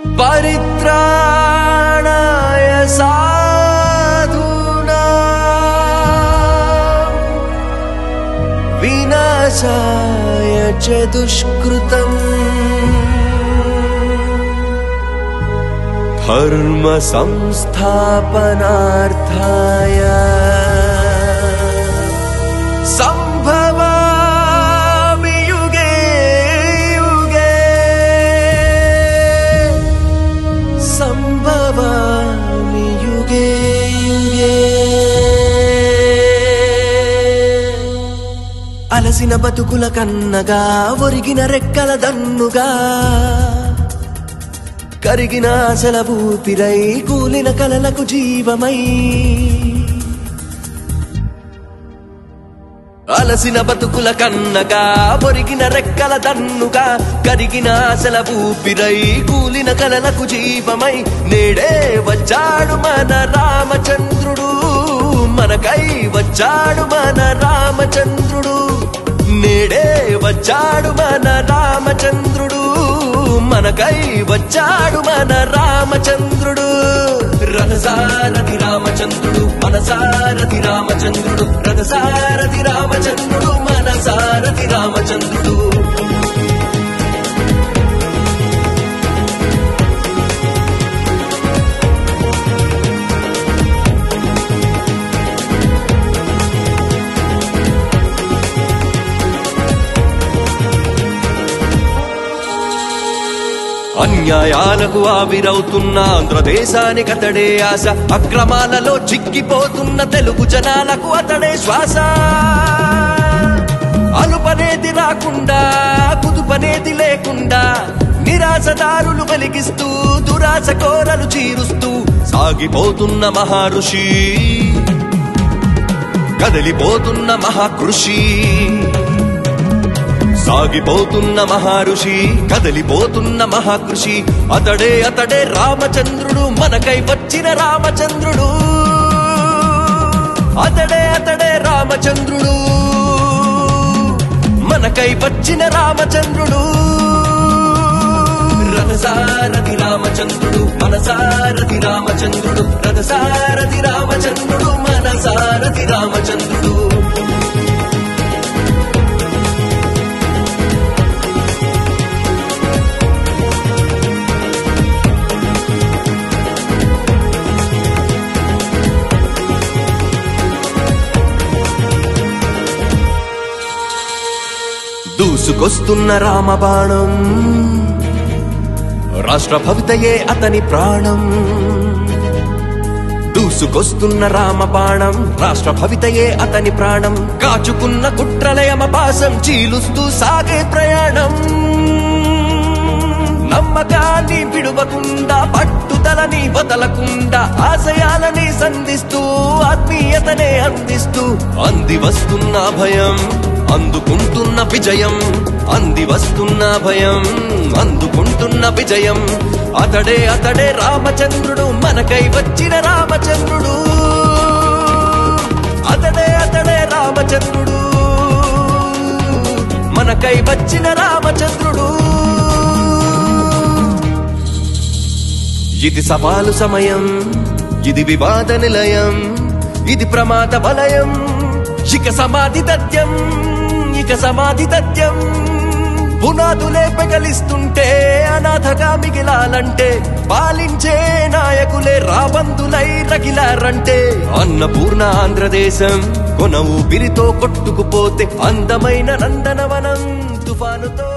परित्राणाय साधूना। विनाशाय च दुष्कृतम्। धर्म संस्थापनार्थाय అలసిన బతుకుల కన్నగా ఒరిగిన రెక్కల దన్నుగా. కరిగిన ఆశల ఊపిరై కూలిన కలలకు జీవమై. అలసిన బతుకుల కన్నగా ఒరిగిన రెక్కల దన్నుగా. కరిగిన ఆశల ఊపిరై కూలిన కలలకు జీవమై. నేడే వచ్చాడు మన రామచంద్రుడు మనకై వచ్చాడు మన రామచంద్రుడు. వచ్చాడు మన రామచంద్రుడు. మనకై వచ్చాడు మన రామచంద్రుడు. రథసారథి రామచంద్రుడు మనసారథి రామచంద్రుడు రథసారథి రామచంద్రుడు మనసారథి రామచంద్రుడు. అన్యాయాలకు ఆవిరవుతున్న ఆంధ్రదేశానికి అతడే ఆశ. అక్రమాలలో చిక్కిపోతున్న తెలుగు జనాలకు అతడే శ్వాస. అలుపనేది రాకుండా కుదుపనేది లేకుండా నిరాశదారులు వెలిగిస్తూ దురాశ కోరలు చీరుస్తూ సాగిపోతున్న మహర్షి కదిలిపోతున్న మహాకృషి. సాగిపోతున్న మహర్షి కదలిపోతున్న మహాకృషి. అతడే అతడే రామచంద్రుడు మనకై వచ్చిన రామచంద్రుడు. అతడే అతడే రామచంద్రుడు. మనకై వచ్చిన రామచంద్రుడు. రథసారథి రామచంద్రుడు మనసారథి రామచంద్రుడు. రథసారథి రామచంద్రుడు మనసారథి రామచంద్రుడు. దూసుకొస్తున్న రామబాణం. రాష్ట్ర భవితయే అతని ప్రాణం. దూసుకొస్తున్న రామబాణం రాష్ట్ర భవితయే అతని ప్రాణం. కాచుకున్న కుట్రలయమ పాసం చీలుస్తూ సాగే ప్రయాణం. నమ్మకాన్ని విడువకుండా పట్టుదలని వదలకుండా ఆశయాలని సంధిస్తూ ఆత్మీయతనే అందిస్తూ అంది వస్తున్న భయం అందుకుంటున్న విజయం అంది వస్తున్న భయం అందుకుంటున్న విజయం. అతడే అతడే రామచంద్రుడు మనకై వచ్చిన రామచంద్రుడు. అతడే అతడే రామచంద్రుడు. మనకై వచ్చిన రా ఇది సవాలు సమయం ఇది వివాద నిలయం ఇది ప్రమాద వలయం. ఇక సమాధి తథ్యం ఇక సమాధి తథ్యం. పునాదులే పెగలిస్తుంటే అనాథగా మిగిలాలంటే పాలించే నాయకులే రాబందులై రగిలారంటే. అన్నపూర్ణ ఆంధ్రదేశం కొన ఊపిరితో కొట్టుకుపోతే అందమైన నందనవనం తుఫానుతో